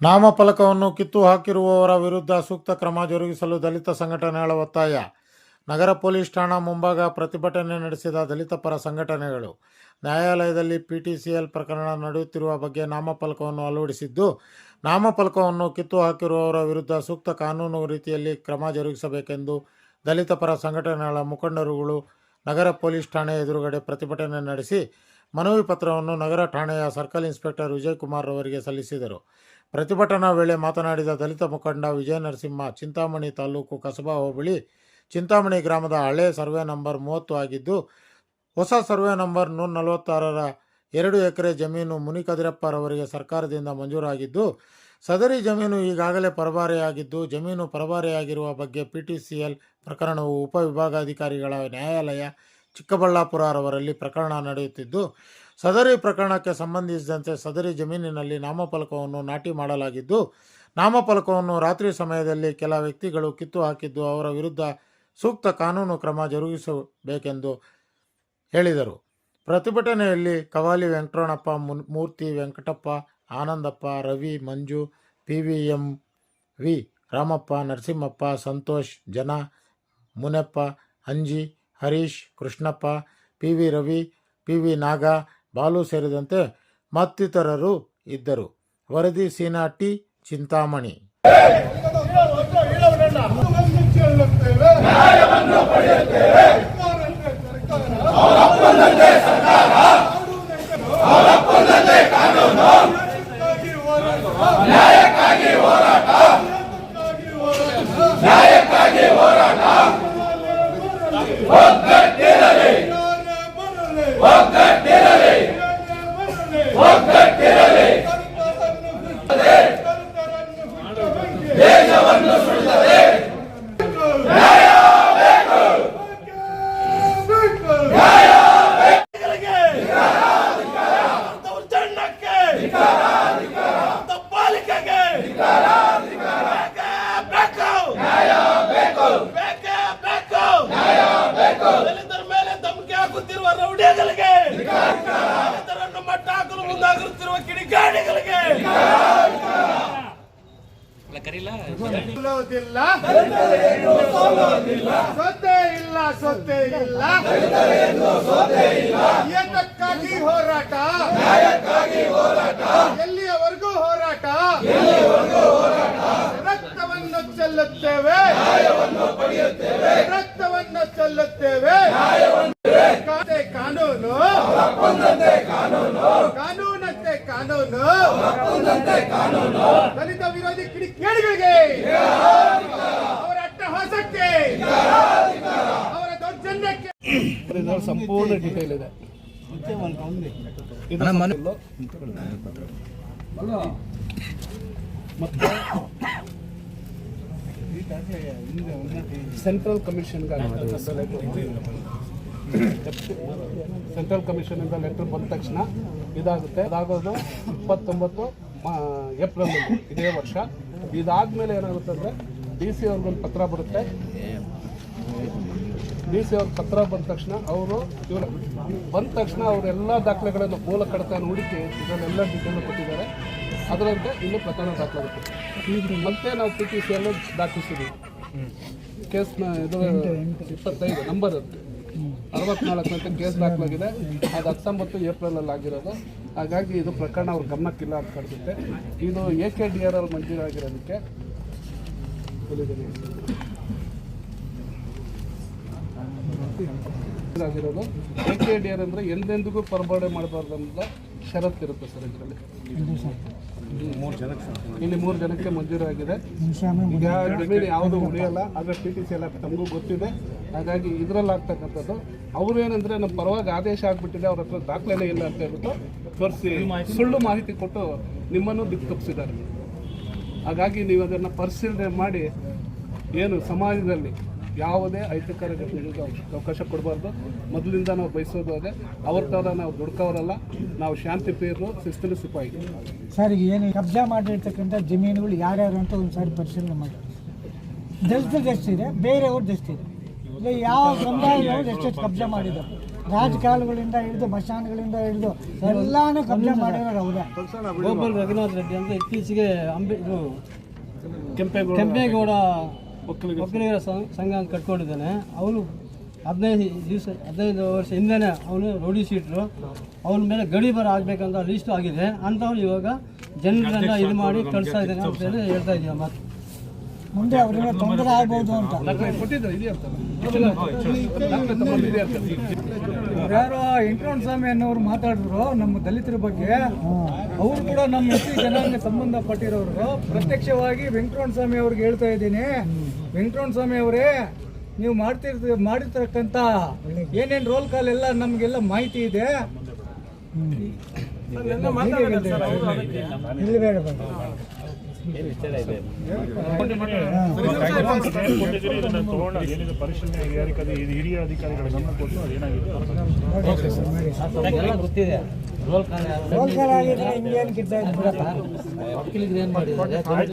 ನಾಮಫಲಕವನ್ನು ಕಿತ್ತು ಹಾಕಿರುವವರ ವಿರುದ್ಧ ಸೂಕ್ತ ಕ್ರಮ ಜರುಗಿಸಲು ದಲಿತ ಸಂಘಟನೆಗಳ ಒತ್ತಾಯ. ನಗರ ಪೊಲೀಸ್ ಠಾಣಾ ಮುಂಭಾಗ ಪ್ರತಿಭಟನೆ ನಡೆಸಿದ ದಲಿತ ಪರ ಸಂಘಟನೆಗಳು ನ್ಯಾಯಾಲಯದಲ್ಲಿ ಪಿಟಿಸಿಎಲ್ ಪ್ರಕರಣ ನಡೆಯುತ್ತಿರುವ ಬಗ್ಗೆ ನಾಮಫಲಕವನ್ನು ಅಳವಡಿಸಿದ್ದು, ನಾಮಫಲಕವನ್ನು ಕಿತ್ತು ಹಾಕಿರುವವರ ವಿರುದ್ಧ ಸೂಕ್ತ ಕಾನೂನು ರೀತಿಯಲ್ಲಿ ಕ್ರಮ ಜರುಗಿಸಬೇಕೆಂದು ದಲಿತ ಪರ ಸಂಘಟನೆಗಳ ಮುಖಂಡರುಗಳು ನಗರ ಪೊಲೀಸ್ ಠಾಣೆ ಎದುರುಗಡೆ ಪ್ರತಿಭಟನೆ ನಡೆಸಿ ಮನವಿ ಪತ್ರವನ್ನು ನಗರ ಠಾಣೆಯ ಸರ್ಕಲ್ ಇನ್ಸ್ಪೆಕ್ಟರ್ ವಿಜಯ್ ಕುಮಾರ್ ಅವರಿಗೆ ಸಲ್ಲಿಸಿದರು. ಪ್ರತಿಭಟನಾ ವೇಳೆ ಮಾತನಾಡಿದ ದಲಿತ ಮುಖಂಡ ವಿಜಯ ನರಸಿಂಹ, ಚಿಂತಾಮಣಿ ತಾಲೂಕು ಕಸಬಾ ಹೋಬಳಿ, ಚಿಂತಾಮಣಿ ಗ್ರಾಮದ ಹಳೆ ಸರ್ವೆ ನಂಬರ್ ಮೂವತ್ತು ಆಗಿದ್ದು, ಹೊಸ ಸರ್ವೆ ನಂಬರ್ ನೂರ ನಲವತ್ತಾರರ ಎರಡು ಎಕರೆ ಜಮೀನು ಮುನಿಕದಿರಪ್ಪರವರಿಗೆ ಸರ್ಕಾರದಿಂದ ಮಂಜೂರಾಗಿದ್ದು, ಸದರಿ ಜಮೀನು ಈಗಾಗಲೇ ಪರಭಾರೆಯಾಗಿದ್ದು, ಜಮೀನು ಪರಭಾರೆಯಾಗಿರುವ ಬಗ್ಗೆ ಪಿ ಟಿ ಸಿ ಎಲ್ ಪ್ರಕರಣವು ಉಪವಿಭಾಗಾಧಿಕಾರಿಗಳ ನ್ಯಾಯಾಲಯ ಚಿಕ್ಕಬಳ್ಳಾಪುರರವರಲ್ಲಿ ಪ್ರಕರಣ ನಡೆಯುತ್ತಿದ್ದು, ಸದರಿ ಪ್ರಕರಣಕ್ಕೆ ಸಂಬಂಧಿಸಿದಂತೆ ಸದರಿ ಜಮೀನಿನಲ್ಲಿ ನಾಮಫಲಕವನ್ನು ನಾಟಿ ಮಾಡಲಾಗಿದ್ದು, ನಾಮಫಲಕವನ್ನು ರಾತ್ರಿ ಸಮಯದಲ್ಲಿ ಕೆಲ ವ್ಯಕ್ತಿಗಳು ಕಿತ್ತು ಹಾಕಿದ್ದು, ಅವರ ವಿರುದ್ಧ ಸೂಕ್ತ ಕಾನೂನು ಕ್ರಮ ಜರುಗಿಸಬೇಕೆಂದು ಹೇಳಿದರು. ಪ್ರತಿಭಟನೆಯಲ್ಲಿ Kavali Venkataranappa Murthy Venkatappa, Anandappa, Ravi, Manju P V M V. Ramappa, Narasimhappa, Santosh, ಜನ, Munappa, Anji Harish, Krishnappa P V Ravi P V Naga, Balu ಸೇರಿದಂತೆ ಮತ್ತಿತರರು ಇದ್ದರು. ವರದಿ ಸೀನಾ ಟಿ. ಚಿಂತಾಮಣಿ. ಒಗ್ಗಟ್ಟಿರಲಿ ಒಗ್ಗಟ್ಟಿರಲಿ ಸೋಲೋದಿಲ್ಲ ಸೊತ್ತೆ ಇಲ್ಲ ಸೊತ್ತೆ ಇಲ್ಲ ಏತಕ್ಕಾಗಿ ಹೋರಾಟ? ಎಲ್ಲಿಯವರೆಗೂ ಹೋರಾಟ? ರಕ್ತವನ್ನು ಚೆಲ್ಲುತ್ತೇವೆ. ರಕ್ತವನ್ನು ಚೆಲ್ಲುತ್ತೇವೆ. ಕಾತೆ ಕಾನೂನು. ಕಾನೂನಂತೆ ಕಾನೂನು. ದಲಿತ ವಿರೋಧಿ ಕಿಡಿಗೇಡಿಗಳಿಗೆ ಅವರ ಅಟ್ಟಹಾಸಕ್ಕೆ. ಅವರ ದೌರ್ಜನ್ಯಕ್ಕೆ. ಸಂಪೂರ್ಣ ಡಿಟೇಲ್ ಇದೆ. ಇದು ಮತ್ತೆ ಸೆಂಟ್ರಲ್ ಕಮಿಷನ್ ಸೆಂಟ್ರಲ್ ಕಮಿಷನಿಂದ ಲೆಟರ್ ಬಂದ ತಕ್ಷಣ ಇದಾಗುತ್ತೆ. ಅದಾಗೋದು ಇಪ್ಪತ್ತೊಂಬತ್ತು ಏಪ್ರಿಲ್ ಇದೇ ವರ್ಷ. ಇದಾದ್ಮೇಲೆ ಏನಾಗುತ್ತೆ ಅಂದರೆ ಡಿ ಸಿ ಅವ್ರಿಗೊಂದು ಪತ್ರ ಬರುತ್ತೆ. ಡಿ ಸಿ ಅವ್ರ ಪತ್ರ ಬಂದ ತಕ್ಷಣ ಅವರು ಇವರು ಬಂದ ತಕ್ಷಣ ಅವರೆಲ್ಲ ದಾಖಲೆಗಳನ್ನು ಮೂಲ ಕಡತ ಹುಡುಕಿ ಇದನ್ನೆಲ್ಲ ಡೀಟೇಲ್ ಕೊಟ್ಟಿದ್ದಾರೆ. ಅದರಂತೆ ಇನ್ನು ಪ್ರಕರಣ ದಾಖಲಾಗುತ್ತೆ. ಮತ್ತೆ ನಾವು ಪಿ ಟಿ ಸಿ ದಾಖಲಿಸಿದ್ದೀವಿ. ದಾಖಲಿಸಿದ್ವಿ ಕೇಸ್ನ ಇದು ಇಪ್ಪತ್ತೈದು ನಂಬರ್ ಅದು. ಅರವತ್ನಾಲ್ಕರಂತೆ ಕೇಸ್ ದಾಖಲಾಗಿದೆ ಅದು ಹತ್ತೊಂಬತ್ತು ಏಪ್ರಿಲಲ್ಲಿ ಆಗಿರೋದು. ಹಾಗಾಗಿ ಇದು ಪ್ರಕರಣ ಅವ್ರ ಗಮನಕ್ಕಿಲ್ಲ ಅಂತ ಕಾಣಿಸುತ್ತೆ ಇದು ಎ ಕೆ ಡಿ ಆರ್ ಅಲ್ಲಿ ಮಂಜೂರಾಗಿರೋದಕ್ಕೆ? ಆಗಿರೋದು ಎ ಕೆ ಡಿ ಆರ್ ಅಂದರೆ ಎಂದೆಂದಿಗೂ ಪರಬಾಡೆ ಮಾಡಬಾರ್ದು ಅಂತ ಷರತ್ತಿರುತ್ತೆ ಸರ್ ಇದರಲ್ಲಿ. ಇಲ್ಲಿ ಮೂರು ಜನಕ್ಕೆ ಮಂಜೂರು ಆಗಿದೆ. ಜಮೀನು ಯಾವುದು ಉಳಿಯಲ್ಲ ಆದರೆ ಪಿ ಟಿ ಸಿ ಎಲ್ಲ ತಮಗೂ ಗೊತ್ತಿದೆ. ಹಾಗಾಗಿ ಇದರಲ್ಲಿ ಆಗ್ತಕ್ಕಂಥದ್ದು ಅವರು ಏನಂದ್ರೆ ನಮ್ಮ ಪರವಾಗಿ ಆದೇಶ ಆಗ್ಬಿಟ್ಟಿದೆ ಅವ್ರ ಹತ್ರ ದಾಖಲೆನೇ ಇಲ್ಲ ಅಂತ ಹೇಳ್ಬಿಟ್ಟು ತೋರಿಸಿ ಸುಳ್ಳು ಮಾಹಿತಿ ಕೊಟ್ಟು ನಿಮ್ಮನ್ನು ದಿಕ್ಕು ತಪ್ಪಿಸಿದ್ದಾರೆ ಹಾಗಾಗಿ ನೀವು ಅದನ್ನು ಪರಿಶೀಲನೆ ಮಾಡಿ ಏನು ಸಮಾಜದಲ್ಲಿ ಯಾವುದೇ ಅಹಿತಕರ ಘಟನೆಗಳಿಗೆ ಅವಕಾಶ- ಕೊಡಬಾರ್ದು. ಮೊದಲಿಂದ ನಾವು ಬಯಸೋದು ಅದೇ. ಅವ್ರ ಥರ ನಾವು ದುಡ್ಕೋರಲ್ಲ ನಾವು ಶಾಂತಿ ಪ್ರಿಯರು ಶಿಸ್ತಿನ ಸಿಪಾಯಿ. ಸರ್ ಈಗ ಏನು ಕಬ್ಜಾ ಮಾಡಿರ್ತಕ್ಕಂಥ ಜಮೀನುಗಳು ಯಾರ್ಯಾರು ಅಂತ ಒಂದು ಸಾರಿ ಪರಿಶೀಲನೆ ಮಾಡಿ. ದಲಿತರು ಎಷ್ಟಿದೆ ಬೇರೆಯವ್ರು ಎಷ್ಟಿದೆ ಇಲ್ಲ ಯಾವ ಸಮುದಾಯದವ್ರು ಎಷ್ಟೆಷ್ಟು ಕಬ್ಜಾ ಮಾಡಿದ್ದಾರೆ. ರಾಜಕಾಲುಗಳಿಂದ ಹಿಡಿದು ಬಸ್ಟಾಂಡ್ಗಳಿಂದ ಹಿಡಿದು ಎಲ್ಲಾನು ಕಬ್ಜಾ ಮಾಡಿರೋರು ಅವರೇ. ಗೋಪಾಲ್ ರಘುನಾಥ್ ರೆಡ್ಡಿ ಅಂತ ಇತ್ತೀಚೆಗೆ ಅಂಬೆ ಇದು ಕೆಂಪೇಗೌಡ. ಕೆಂಪೇಗೌಡ ಒಕ್ಕಲಿಗರ ಸಂಘ ಅಂತ ಕಟ್ಕೊಂಡಿದ್ದಾನೆ. ಅವನು ಹದಿನೈದು ದಿವಸ ಹದಿನೈದು ವರ್ಷ ಹಿಂದೆನೇ ಅವನು ರೋಡಿ ಸೀಟ್ರು. ಅವನ ಮೇಲೆ ಗಡಿ ಬರ ಆಗ್ಬೇಕಂತ ಲೀಸ್ಟ್ ಆಗಿದೆ. ಅಂಥವ್ನು ಇವಾಗ ಜನರನ್ನ ಇದು ಮಾಡಿ ಕಳಿಸ್ತಾ ಇದ್ದಾನೆ ಅಂತ ಹೇಳಿ ಹೇಳ್ತಾ ಇದ್ದೀವಿ ಮತ್ತೆ ಮುಂದೆ ಅವರಿಗೆ ತೊಂದರೆ ಆಗ್ಬೋದು ಅಂತ. ಯಾರೋ ವೆಂಕಟರಮಣ ಸ್ವಾಮಿ ಅನ್ನೋರು ಮಾತಾಡಿದ್ರು ನಮ್ಮ ದಲಿತರ ಬಗ್ಗೆ. ಅವರು ಕೂಡ ನಮ್ಮ ಎಸ್ ಸಿ ಜನಾಂಗ ಸಂಬಂಧಪಟ್ಟಿರೋರು. ಪ್ರತ್ಯಕ್ಷವಾಗಿ ವೆಂಕಟರಮಣ ಸ್ವಾಮಿ ಅವ್ರಿಗೆ ಹೇಳ್ತಾ ಇದ್ದೀನಿ. ವೆಂಕಟರಮಣ ಸ್ವಾಮಿ ಅವರೇ ನೀವು ಮಾಡ್ತಿರ್ ಮಾಡಿರ್ತಕ್ಕಂಥ ಏನೇನು ರೋಲ್ ಕಾಲ್ ಎಲ್ಲ ನಮಗೆಲ್ಲ ಮಾಹಿತಿ ಇದೆ. ಇಲ್ಲಿ ಬೇಡ ಇದು ಹಿರಿಯ ಅಧಿಕಾರಿಗಳ ಗಮನ ಕೊಟ್ಟು ಅದೇನಾಗಿದೆ ಗೊತ್ತಿದೆ ರೋಲ್ ಕಾಲ್ ರೋಲ್ ಕಾಲ್ ಆಗಿದ್ರೆ ಹಿಂಗೇನು ಕಿತ್ತ ಬಿಡಪ್ಪ ಒಕ್ಕಲಿಗರು ಏನು ಮಾಡಿದ್ದಾರೆ